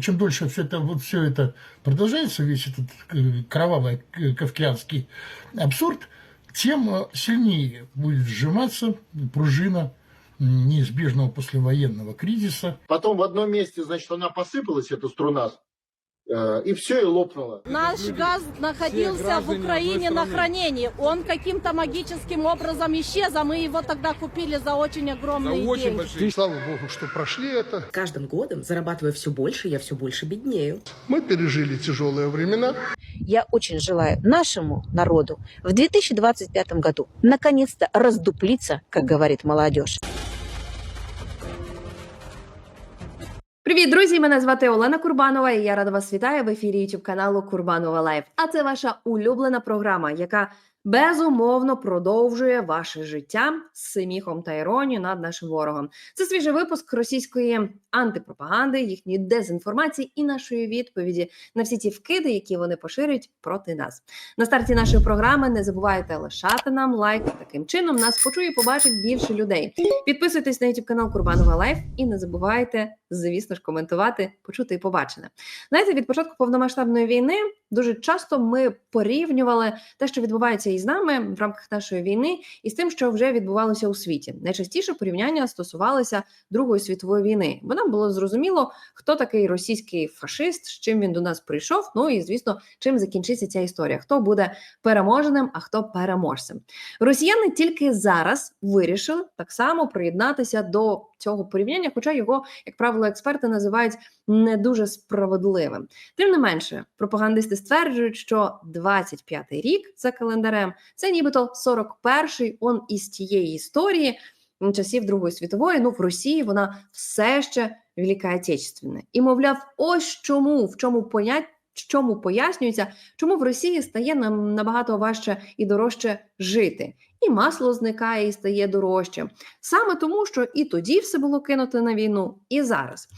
Чем дольше все это, вот все это продолжается, весь этот э, кровавый э, кавказский абсурд, тем э, сильнее будет сжиматься пружина неизбежного послевоенного кризиса. Потом в одном месте, значит, она посыпалась, эта струна, и все, и лопнула. Наш газ находился в Украине на хранении. Он каким-то магическим образом исчез, а мы его тогда купили за очень огромные деньги. И слава богу, что прошли это. С каждым годом, зарабатывая все больше, я все больше беднею. Мы пережили тяжелые времена. Я очень желаю нашему народу в 2025 году наконец-то раздуплиться, как говорит молодежь. Привіт, друзі! Мене звати Олена Курбанова, і я рада вас вітаю в ефірі YouTube каналу Курбанова Лайф. А це ваша улюблена програма, яка безумовно продовжує ваше життя з сміхом та іронією над нашим ворогом. Це свіжий випуск російської антипропаганди, їхньої дезінформації і нашої відповіді на всі ті вкиди, які вони поширюють проти нас. На старті нашої програми не забувайте лишати нам лайк. Таким чином нас почує побачить більше людей. Підписуйтесь на YouTube канал Курбанова Лайф і не забувайте, звісно ж, коментувати, почути і побачене. Знаєте, від початку повномасштабної війни дуже часто ми порівнювали те, що відбувається із нами в рамках нашої війни, із тим, що вже відбувалося у світі. Найчастіше порівняння стосувалися Другої світової війни, бо нам було зрозуміло, хто такий російський фашист, з чим він до нас прийшов. Ну і звісно, чим закінчиться ця історія, хто буде переможеним, а хто переможцем. Росіяни тільки зараз вирішили так само приєднатися до цього порівняння, хоча його, як правило, експерти називають не дуже справедливим. Тим не менше, пропагандисти стверджують, що 25-й рік за календарем це нібито 41-й он із тієї історії часів Другої світової. Ну в Росії вона все ще Отечественна. І мовляв, ось чому в чому понять. Чому пояснюється, чому в Росії стає нам набагато важче і дорожче жити, і масло зникає і стає дорожче, саме тому, що і тоді все було кинуто на війну, і зараз.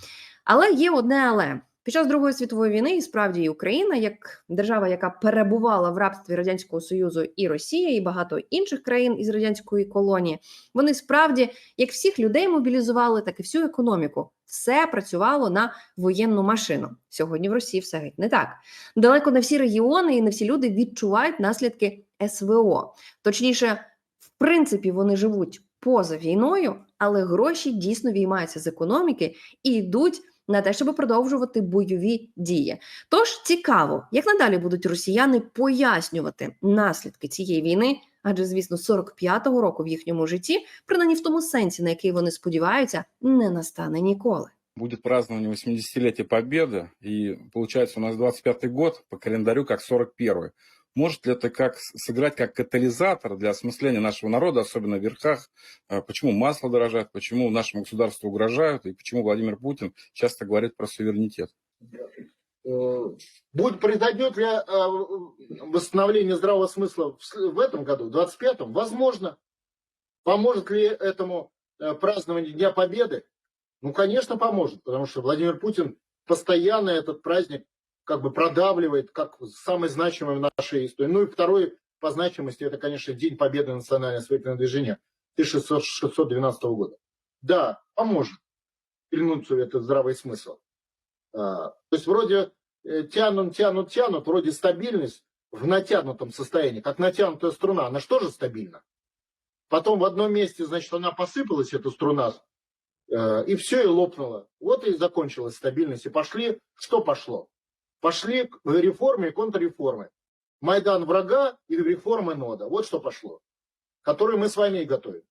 Але є одне але. Під час Другої світової війни і справді і Україна, як держава, яка перебувала в рабстві Радянського Союзу і Росія, і багато інших країн із радянської колонії, вони справді як всіх людей мобілізували, так і всю економіку. Все працювало на воєнну машину. Сьогодні в Росії все геть не так. Далеко не всі регіони і не всі люди відчувають наслідки СВО. Точніше, в принципі, вони живуть поза війною, але гроші дійсно віймаються з економіки і йдуть на те, щоб продовжувати бойові дії. Тож цікаво, як надалі будуть росіяни пояснювати наслідки цієї війни, адже, звісно, 45-го року в їхньому житті, принаймні в тому сенсі, на який вони сподіваються, не настане ніколи. Будет празднование 80-летия Победы, и получается у нас 25-й год по календарю как 41-й. Может ли это как сыграть как катализатор для осмысления нашего народа, особенно в верхах, э, почему масло дорожает, почему нашему государству угрожают, и почему Владимир Путин часто говорит про суверенитет? Э, Будет произойдет ли э, восстановление здравого смысла в этом году, в 25-м? Возможно. Поможет ли этому э, празднование Дня Победы? Ну, конечно, поможет, потому что Владимир Путин постоянно этот праздник как бы продавливает как самый значимый в нашей истории. Ну и второй по значимости, это, конечно, День Победы национального освободительного движения 1612 года. Да, поможет в этот здравый смысл. А, То есть вроде э, тянут, тянут, тянут, вроде стабильность в натянутом состоянии, как натянутая струна, она что же стабильна? Потом в одном месте, значит, она посыпалась, эта струна, э, и все, и лопнула. Вот и закончилась стабильность. И пошли, что пошло? Пошли к реформе и контрреформы. Майдан врага и реформы нода. Вот что пошло. Которые мы с вами и готовим.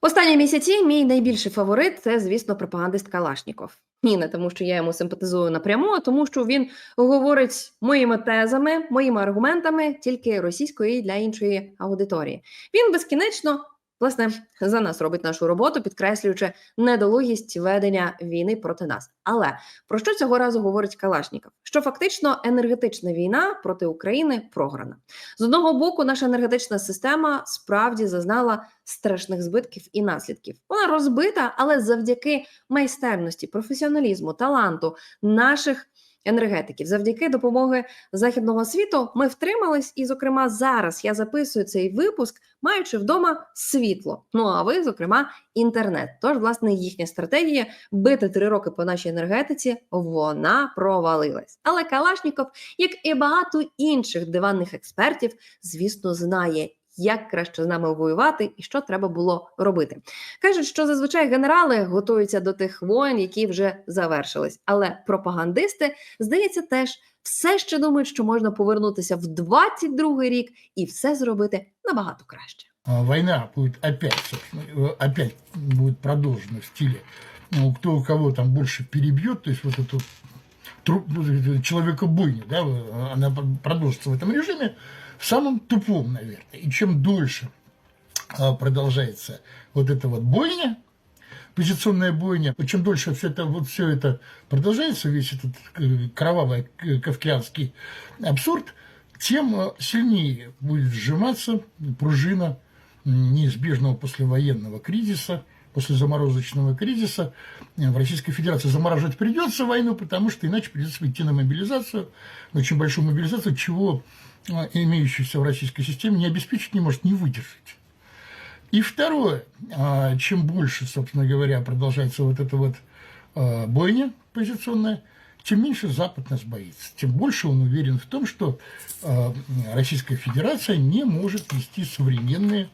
Останні місяці мій найбільший фаворит це, звісно, пропагандист Калашніков. Ні, не тому, що я йому симпатизую напряму, а тому, що він говорить моїми тезами, моїми аргументами тільки російською і для іншої аудиторії. Він безкінечно. Власне, за нас робить нашу роботу, підкреслюючи недолугість ведення війни проти нас. Але про що цього разу говорить Калашніков? Що фактично енергетична війна проти України програна. З одного боку, наша енергетична система справді зазнала страшних збитків і наслідків. Вона розбита, але завдяки майстерності, професіоналізму, таланту наших енергетиків. Завдяки допомоги західного світу ми втримались, і, зокрема, зараз я записую цей випуск, маючи вдома світло. Ну а ви, зокрема, інтернет. Тож, власне, їхня стратегія бити три роки по нашій енергетиці вона провалилась. Але Калашніков, як і багато інших диванних експертів, звісно, знає. Як краще з нами воювати і що треба було робити? Кажуть, що зазвичай генерали готуються до тих воєн, які вже завершились. Але пропагандисти, здається, теж все ще думають, що можна повернутися в 22-й рік і все зробити набагато краще. А Война будет опять, собственно, э, опять будет продолжена в стиле, ну, кто у кого там больше перебьет, то есть вот эту человекобойню, да, она продолжится в этом режиме, в самом тупом, наверное. И чем дольше а, продолжается вот эта вот бойня, позиционная бойня, чем дольше все это, вот все это продолжается, весь этот э, кровавый кавказский абсурд, тем э, сильнее будет сжиматься пружина неизбежного послевоенного кризиса, после заморозочного кризиса э, в Российской Федерации. Замораживать придется войну, потому что иначе придется идти на мобилизацию, на очень большую мобилизацию, чего э, имеющийся в российской системе не обеспечить не может, не выдержать. И второе, а, чем больше, собственно говоря, продолжается вот эта вот бойня позиционная, тем меньше Запад нас боится, тем больше он уверен в том, что Российская Федерация не может вести современные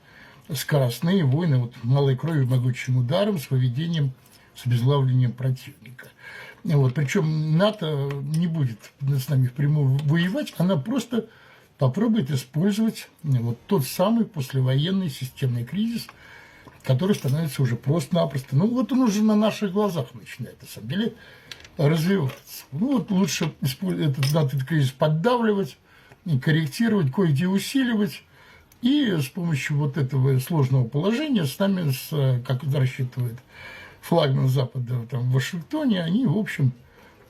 скоростные войны вот, малой кровью, могучим ударом, с выведением, с обезглавлением противника. Вот, причем НАТО не будет с нами впрямую воевать, она просто попробует использовать вот тот самый послевоенный системный кризис, который становится уже просто-напросто. Ну, вот он уже на наших глазах начинает, на самом деле, развиваться. Ну, вот лучше этот, этот кризис поддавливать, корректировать, кое-где усиливать, и с помощью вот этого сложного положения с нами, с, э, как это рассчитывает флагман Запада там, в Вашингтоне, они, в общем,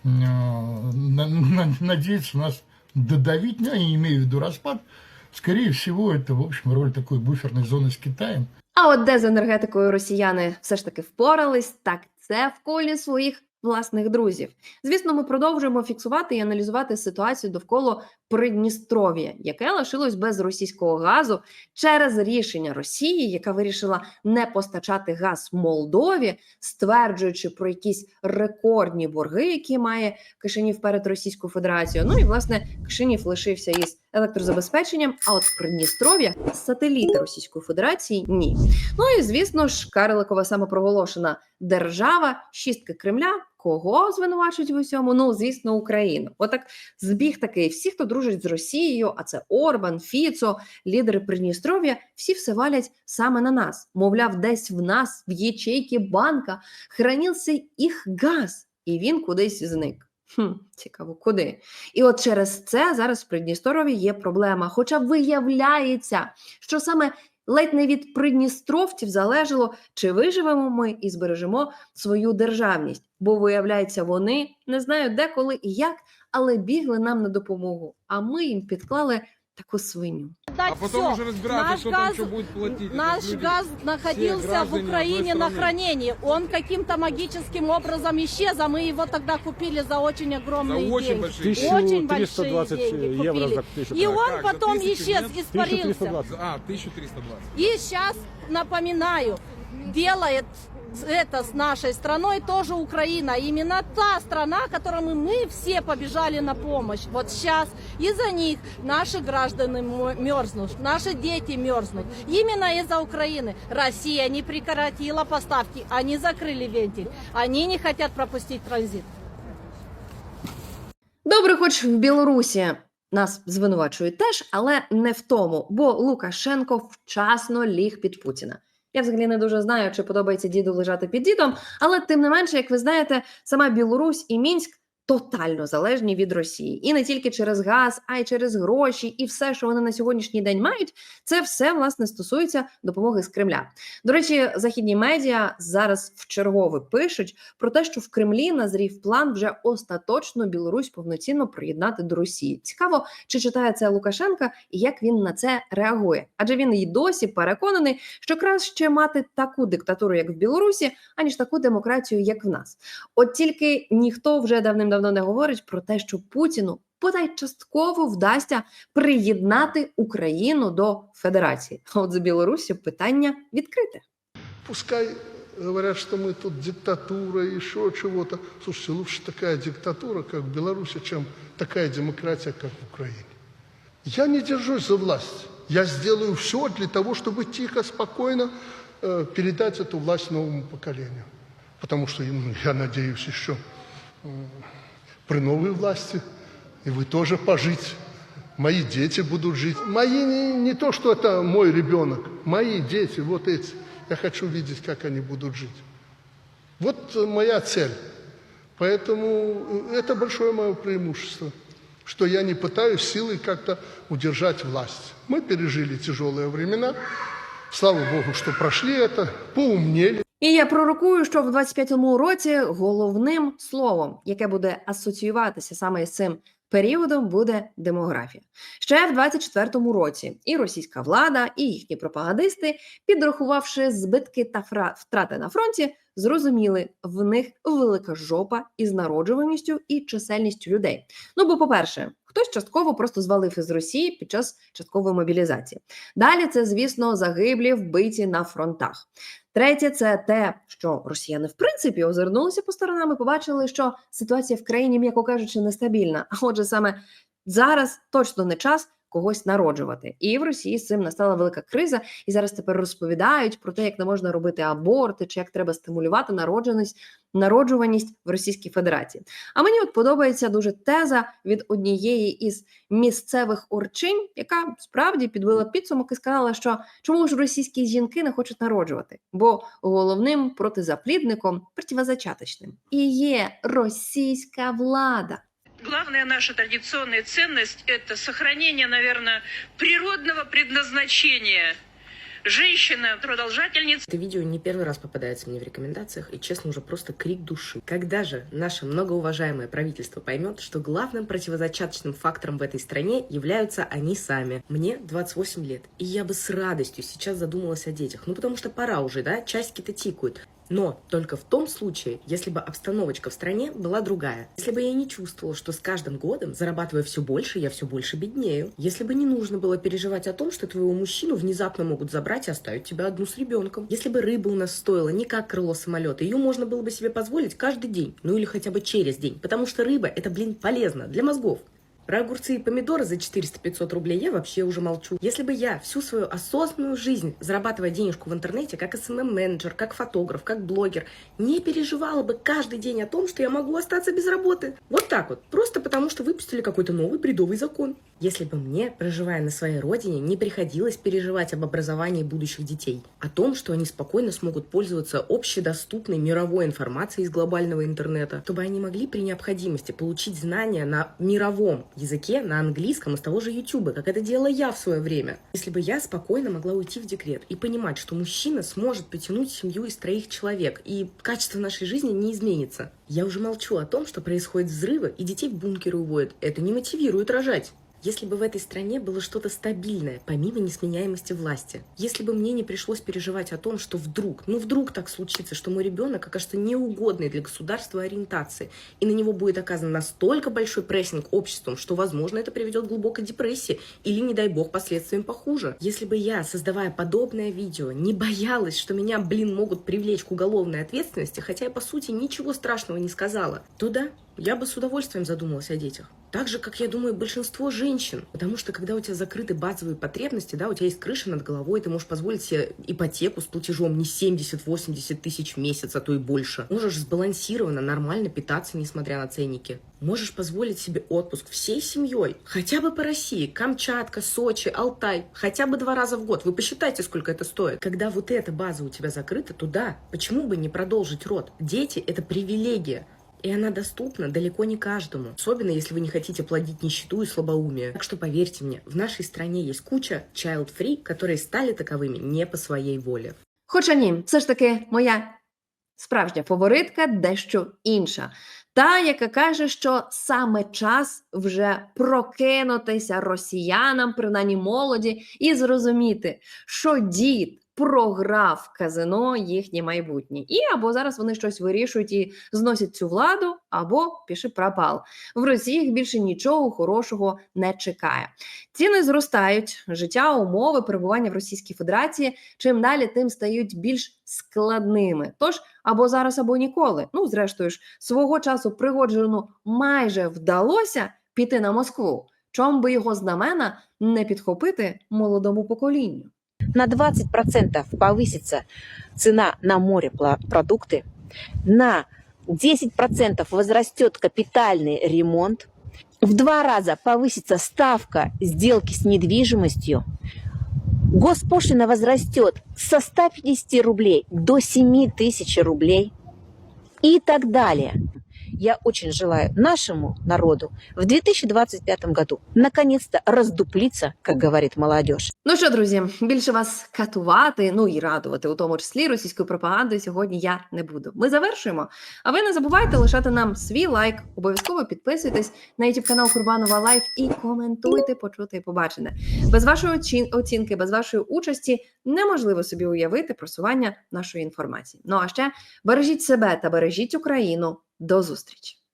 э, на- на- надеются нас додавить, ну, я не имею в виду распад, скорее всего, это, в общем, роль такой буферной зоны с Китаем. А от де з енергетикою росіяни все ж таки впорались, так це в колі своїх власних друзів. Звісно, ми продовжуємо фіксувати і аналізувати ситуацію довкола Придністров'я, яке лишилось без російського газу через рішення Росії, яка вирішила не постачати газ Молдові, стверджуючи про якісь рекордні борги, які має Кишинів перед Російською Федерацією. Ну і власне Кишинів лишився із електрозабезпеченням. А от Придністров'я сателіти Російської Федерації ні. Ну і звісно ж, Карликова самопроголошена держава, шістки Кремля. Кого звинувачують в усьому? Ну, звісно, Україну. Отак збіг такий. Всі, хто дружить з Росією, а це Орбан, Фіцо, лідери Придністров'я, всі все валять саме на нас. Мовляв, десь в нас, в ячейки банка, хранився їх газ, і він кудись зник. Хм, цікаво, куди? І от через це зараз в Придністров'ї є проблема. Хоча виявляється, що саме ледь не від придністровців залежало, чи виживемо ми і збережемо свою державність. Бо виявляється, вони не знаю де, коли і як, але бігли нам на допомогу. А ми їм підклали таку свиню. Дать А потом уже разбираться, Наш кто там газ, что будет платить. Наш люди- газ находился в Украине на хранении. Он каким-то магическим образом исчез, а мы его тогда купили за очень За огромные очень деньги. большие. Очень большие 1320 деньги евро купили. за тысячу И тонн. он Как, за потом 1000 исчез, нет? испарился. 1320. А, 1320. И сейчас, напоминаю, делает это с нашей страной тоже Украина. Именно та страна, которому мы все побежали на помощь. Вот сейчас из-за них наши граждане мо- мерзнут, наши дети мерзнут. Именно из-за Украины Россия не прекратила поставки, они закрыли вентиль. Они не хотят пропустить транзит. Добре, хоч в Білорусі нас звинувачують теж, але не в тому, бо Лукашенко вчасно ліг під Путіна. Я взагалі не дуже знаю, чи подобається діду лежати під дідом, але тим не менше, як ви знаєте, сама Білорусь і Мінськ тотально залежні від Росії, і не тільки через газ, а й через гроші, і все, що вони на сьогоднішній день мають, це все власне стосується допомоги з Кремля. До речі, західні медіа зараз вчергове пишуть про те, що в Кремлі назрів план вже остаточно Білорусь повноцінно приєднати до Росії. Цікаво, чи читає це Лукашенка і як він на це реагує? Адже він і досі переконаний, що краще мати таку диктатуру, як в Білорусі, аніж таку демократію, як в нас. От тільки ніхто вже давним давно не говорить про те, що Путіну бодай частково вдасться приєднати Україну до Федерації. А от з Білорусі питання відкрите. Пускай говорят, что мы тут диктатура, еще чего-то. Слушайте, лучше такая диктатура, как в Беларуси, чем такая демократия, как в Украине. Я не держусь за власть. Я сделаю все для того, чтобы тихо, спокойно э, передать эту власть новому поколению. Потому что, ну, я надеюсь, еще э, При новой власти, и вы тоже пожить. Мои дети будут жить. Мои не, не то, что это мой ребенок, мои дети, вот эти. Я хочу видеть, как они будут жить. Вот моя цель. Поэтому э, это большое мое преимущество, что я не пытаюсь силой как-то удержать власть. Мы пережили тяжелые времена. Слава Богу, что прошли это, поумнели. І я пророкую, що в 25-му році головним словом, яке буде асоціюватися саме з цим періодом, буде демографія. Ще в 24-му році і російська влада, і їхні пропагандисти, підрахувавши збитки та втрати на фронті, зрозуміли, в них велика жопа із народжуваністю і чисельністю людей. Ну бо, по-перше, хтось частково просто звалив із Росії під час часткової мобілізації. Далі це, звісно, загиблі вбиті на фронтах. Третє, це те, що росіяни в принципі озирнулися по сторонам і побачили, що ситуація в країні, м'яко кажучи, нестабільна. А отже, саме зараз точно не час когось народжувати. І в Росії з цим настала велика криза. І зараз тепер розповідають про те, як не можна робити аборти, чи як треба стимулювати народженість, народжуваність в Російській Федерації. А мені от подобається дуже теза від однієї із місцевих орчинь, яка справді підбила підсумок і сказала, що чому ж російські жінки не хочуть народжувати? Бо головним протизаплідником, противозачаточним, і є російська влада. Главная наша традиционная ценность – это сохранение, наверное, природного предназначения. Женщина – продолжательница Это видео не первый раз попадается мне в рекомендациях, и, честно, уже просто крик души. Когда же наше многоуважаемое правительство поймет, что главным противозачаточным фактором в этой стране являются они сами? Мне 28 лет, и я бы с радостью сейчас задумалась о детях. Ну, потому что пора уже, да, часики-то тикают. Но только в том случае, если бы обстановочка в стране была другая. Если бы я не чувствовала, что с каждым годом, зарабатывая все больше, я все больше беднею. Если бы не нужно было переживать о том, что твоего мужчину внезапно могут забрать и оставить тебя одну с ребенком. Если бы рыба у нас стоила не как крыло самолета, ее можно было бы себе позволить каждый день. Ну или хотя бы через день. Потому что рыба это, блин, полезно для мозгов. Про огурцы и помидоры за 400-500 рублей я вообще уже молчу. Если бы я всю свою осознанную жизнь, зарабатывая денежку в интернете, как СММ-менеджер, как фотограф, как блогер, не переживала бы каждый день о том, что я могу остаться без работы. Вот так вот. Просто потому, что выпустили какой-то новый бредовый закон. Если бы мне, проживая на своей родине, не приходилось переживать об образовании будущих детей, о том, что они спокойно смогут пользоваться общедоступной мировой информацией из глобального интернета, чтобы они могли при необходимости получить знания на мировом языке, на английском из того же YouTube, как это делала я в свое время. Если бы я спокойно могла уйти в декрет и понимать, что мужчина сможет потянуть семью из троих человек, и качество нашей жизни не изменится. Я уже молчу о том, что происходят взрывы, и детей в бункеры уводят. Это не мотивирует рожать. Если бы в этой стране было что-то стабильное, помимо несменяемости власти, если бы мне не пришлось переживать о том, что вдруг, ну вдруг так случится, что мой ребенок окажется неугодной для государства ориентации, и на него будет оказан настолько большой прессинг обществом, что, возможно, это приведет к глубокой депрессии или, не дай бог, последствиям похуже. Если бы я, создавая подобное видео, не боялась, что меня, блин, могут привлечь к уголовной ответственности, хотя я, по сути, ничего страшного не сказала, то да, я бы с удовольствием задумалась о детях. Так же, как я думаю, большинство женщин. Потому что когда у тебя закрыты базовые потребности, да, у тебя есть крыша над головой, ты можешь позволить себе ипотеку с платежом не 70-80 тысяч в месяц, а то и больше. Можешь сбалансированно, нормально питаться, несмотря на ценники. Можешь позволить себе отпуск всей семьей, хотя бы по России, Камчатка, Сочи, Алтай, хотя бы два раза в год. Вы посчитайте, сколько это стоит. Когда вот эта база у тебя закрыта, то да, почему бы не продолжить род? Дети – это привилегия. И она доступна далеко не каждому, особенно если вы не хотите плодить нищету и слабоумие. Так что поверьте мне, в нашей стране есть куча child-free, которые стали таковыми не по своей воле. Хоча ні, все ж таки моя справжня фаворитка дещо інша. Та, яка каже, що саме час вже прокинутися росіянам, принаймні молоді, і зрозуміти, що дід програв казино їхнє майбутнє. І або зараз вони щось вирішують і зносять цю владу, або піши пропал. В Росії їх більше нічого хорошого не чекає. Ціни зростають, життя, умови перебування в Російській Федерації чим далі, тим стають більш складними. Тож або зараз, або ніколи. Ну, зрештою ж, свого часу пригоджену майже вдалося піти на Москву. Чом би його знамена не підхопити молодому поколінню? На 20% повысится цена на морепродукты, на 10% возрастет капитальный ремонт, в два раза повысится ставка сделки с недвижимостью, госпошлина возрастет со 150 рублей до 7 тысяч рублей. И так далее. Я очень желаю нашему народу в 2025 году наконец-то раздуплиться, как говорит молодежь. Ну що, друзі, більше вас катувати, ну і радувати, у тому числі російською пропагандою, сьогодні я не буду. Ми завершуємо. А ви не забувайте лишати нам свій лайк, обов'язково підписуйтесь на YouTube канал Курбанова Лайф і коментуйте, почути і побачене. Без вашої оцінки, без вашої участі неможливо собі уявити просування нашої інформації. Ну а ще бережіть себе та бережіть Україну. До зустрічі!